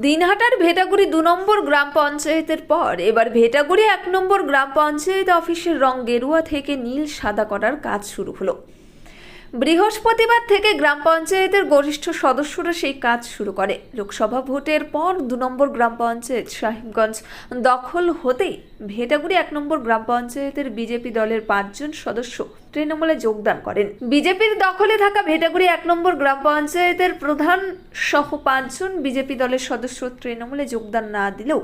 দিনহাটার ভেটাগুড়ি দু নম্বর গ্রাম পঞ্চায়েতের পর এবার ভেটাগুড়ি এক নম্বর গ্রাম পঞ্চায়েত অফিসের রং গেরুয়া থেকে নীল সাদা করার কাজ শুরু হলো। বৃহস্পতিবার থেকে গ্রাম পঞ্চায়েতের গরিষ্ঠ সদস্যরা সেই কাজ শুরু করে। লোকসভা ভোটের পর দু নম্বর গ্রাম পঞ্চায়েত সাহেবগঞ্জ দখল হতেই ভেটাগুড়ি এক নম্বর গ্রাম পঞ্চায়েতের বিজেপি দলের পাঁচজন সদস্য তৃণমূলে যোগদান করেন। বিজেপির দখলে থাকা ভেটাগুড়ি এক নম্বর গ্রাম পঞ্চায়েতের প্রধান সহ পাঁচজন বিজেপি দলের সদস্য তৃণমূলে যোগদান না দিলেও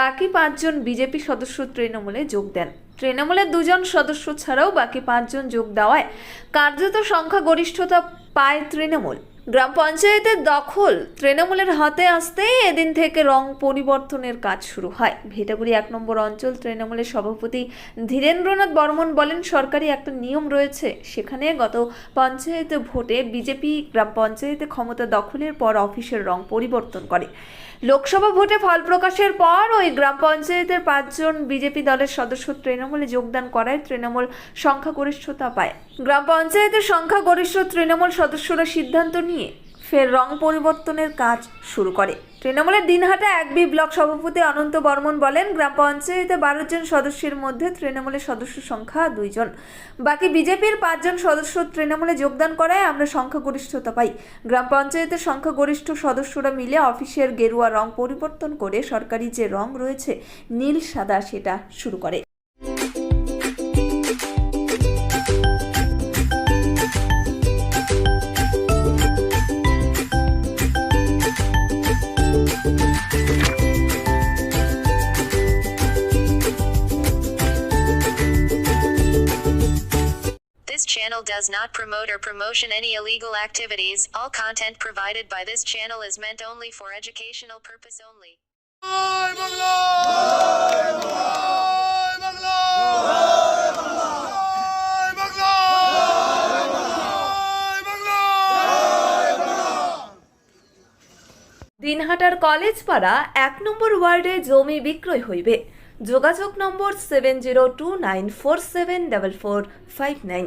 বাকি পাঁচজন বিজেপি সদস্য তৃণমূলে যোগ দেন। তৃণমূলের দুজন সদস্য ছাড়াও বাকি পাঁচজন যোগ দেওয়ায় কার্যত সংখ্যাগরিষ্ঠতা পায় তৃণমূল। গ্রাম পঞ্চায়েতের দখল তৃণমূলের হাতে আসতেই এদিন থেকে রং পরিবর্তনের কাজ শুরু হয়। ভেটাগুড়ি এক নম্বর অঞ্চল তৃণমূলের সভাপতি ধীরেন্দ্রনাথ বর্মন বলেন, সরকারি একটা নিয়ম রয়েছে। সেখানে গত পঞ্চায়েত ভোটে বিজেপি গ্রাম পঞ্চায়েতে ক্ষমতা দখলের পর অফিসের রং পরিবর্তন করে। লোকসভা ভোটে ফল প্রকাশের পর ওই গ্রাম পঞ্চায়েতের পাঁচজন বিজেপি দলের সদস্য তৃণমূলে যোগদান করায় তৃণমূল সংখ্যাগরিষ্ঠতা পায়। গ্রাম পঞ্চায়েতের সংখ্যাগরিষ্ঠ তৃণমূল সদস্যরা সিদ্ধান্ত নিয়ে ফের রং পরিবর্তনের কাজ শুরু করে। তৃণমূলের দিনহাটা এক বি ব্লক সভাপতি অনন্ত বর্মন বলেন, গ্রাম পঞ্চায়েতে বারো জন সদস্যের মধ্যে তৃণমূলের সদস্য সংখ্যা দুইজন বাকি বিজেপির পাঁচজন সদস্য তৃণমূলে যোগদান করায় আমরা সংখ্যাগরিষ্ঠতা পাই। গ্রাম পঞ্চায়েতের সংখ্যাগরিষ্ঠ সদস্যরা মিলে অফিসের গেরুয়া রং পরিবর্তন করে সরকারি যে রং রয়েছে, নীল সাদা সেটা শুরু করে। Channel does not promote or promotion any illegal activities. All content provided by this channel is meant only for educational purpose only. জয় বাংলা জয় বাংলা জয় বাংলা জয় বাংলা দিনহাটার কলেজ পাড়া এক নম্বর ওয়ার্ডে জমি বিক্রয় হইবে যোগাযোগ number seven zero two nine four seven double four five nine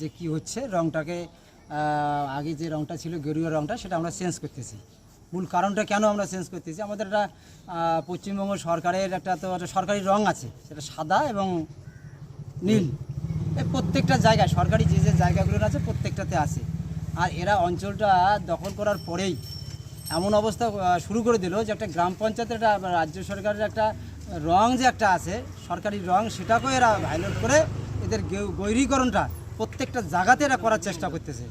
যে কি হচ্ছে, রংটাকে আগে যে রংটা ছিল গেরুয়া রংটা, সেটা আমরা চেঞ্জ করতেছি। মূল কারণটা কেন আমরা চেঞ্জ করতেছি? আমাদের একটা পশ্চিমবঙ্গ সরকারের একটা তো একটা সরকারি রং আছে, সেটা সাদা এবং নীল। এই প্রত্যেকটা জায়গায়, সরকারি যে যে জায়গাগুলো আছে, প্রত্যেকটাতে আছে। আর এরা অঞ্চলটা দখল করার পরেই এমন অবস্থা শুরু করে দিল যে একটা গ্রাম পঞ্চায়েতের একটা রাজ্য সরকারের একটা রং যে একটা আছে, সরকারি রং, সেটাকেও এরা ভাইলেট করে এদের গৈরীকরণটা প্রত্যেকটা জায়গাতে এরা করার চেষ্টা করতেছে।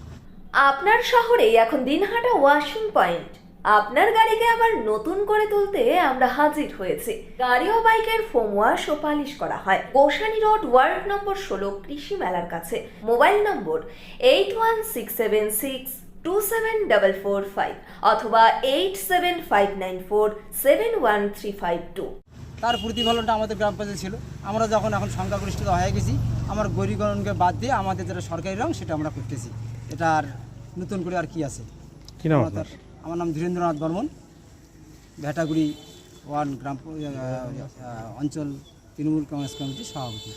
আপনার শহরে এখন দিনহাটা ওয়াশিং পয়েন্ট আপনার গাড়িকে আবার নতুন করে তুলতে আমরা হাজির হয়েছি। গাড়ি ও বাইকের ফোম ওয়াশ ও পালিশ করা হয়। গোসানি রোড ওয়ার্ড নম্বর ষোলো কৃষি মেলার কাছে। Mobile number eight one six seven six two seven double four five অথবা eight seven five nine four seven one three five two তার প্রতিফলনটা আমাদের গ্রাম পঞ্চায়েত ছিল। আমরা যখন এখন সংখ্যাগরিষ্ঠতা হয়ে গেছি আমার গৈরীকরণকে বাদ দিয়ে আমাদের যেটা সরকারি রং সেটা আমরা করতেছি। এটা আর নতুন করে আর কি আছে? কি নাম আপনার? আমার নাম ধীরেন্দ্রনাথ বর্মন। ভেটাগুড়ি ওয়ান গ্রাম অঞ্চল তৃণমূল কংগ্রেস কমিটির সভাপতি।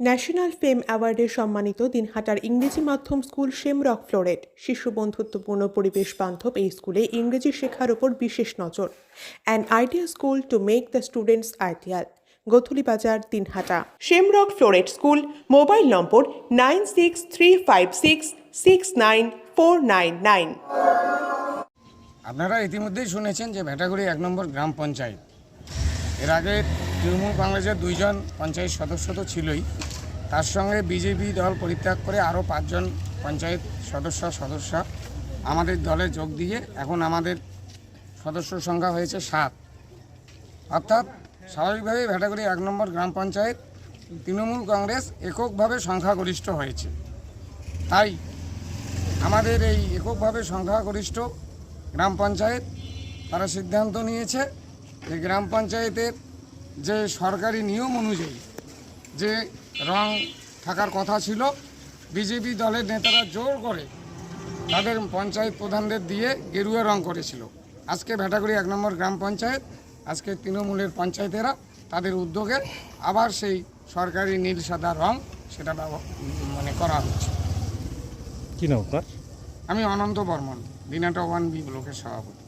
ন্যাশনাল ফেম অ্যাওয়ার্ডে সম্মানিত দিনহাটার ইংরেজি মাধ্যম স্কুল শেমরক ফ্লোরেট শিশু বন্ধুত্বপূর্ণ পরিবেশ বান্ধব এই স্কুলে ইংরেজি শেখার ওপর বিশেষ নজর। An idea school to make the students ideal Gothuli Bazar, Tinhata. Shamrock Floret school, mobile number nine six three five six six nine four nine nine. আপনারা ইতিমধ্যেই শুনেছেন যে ভেটাগুড়ি এক নম্বর গ্রাম পঞ্চায়েত। এর আগে তৃণমূল কংগ্রেসের দুইজন পঞ্চায়েত সদস্য তো ছিলই। তার সঙ্গে বিজেপি দল পরিত্যাগ করে আরও পাঁচজন পঞ্চায়েত সদস্য সদস্য আমাদের দলে যোগ দিয়ে এখন আমাদের সদস্য সংখ্যা হয়েছে সাত। অর্থাৎ স্বাভাবিকভাবেই ভেটাগুড়ি এক নম্বর গ্রাম পঞ্চায়েত, তৃণমূল কংগ্রেস এককভাবে সংখ্যাগরিষ্ঠ হয়েছে। তাই আমাদের এই এককভাবে সংখ্যাগরিষ্ঠ গ্রাম পঞ্চায়েত তারা সিদ্ধান্ত নিয়েছে যে গ্রাম পঞ্চায়েতের যে সরকারি নিয়ম অনুযায়ী যে রং থাকার কথা ছিল, বিজেপি দলের নেতারা জোর করে তাদের পঞ্চায়েত প্রধানদের দিয়ে গেরুয়া রং করেছিল। আজকে ভেটাগুড়ি এক নম্বর গ্রাম পঞ্চায়েত আজকে তৃণমূলের পঞ্চায়েতেরা তাদের উদ্যোগে আবার সেই সরকারি নীল সাদা রং সেটা মানে করা হচ্ছে। কি নাম আপনার? আমি অনন্ত বর্মন দিনাটা ওয়ান বি ব্লকের সভাপতি।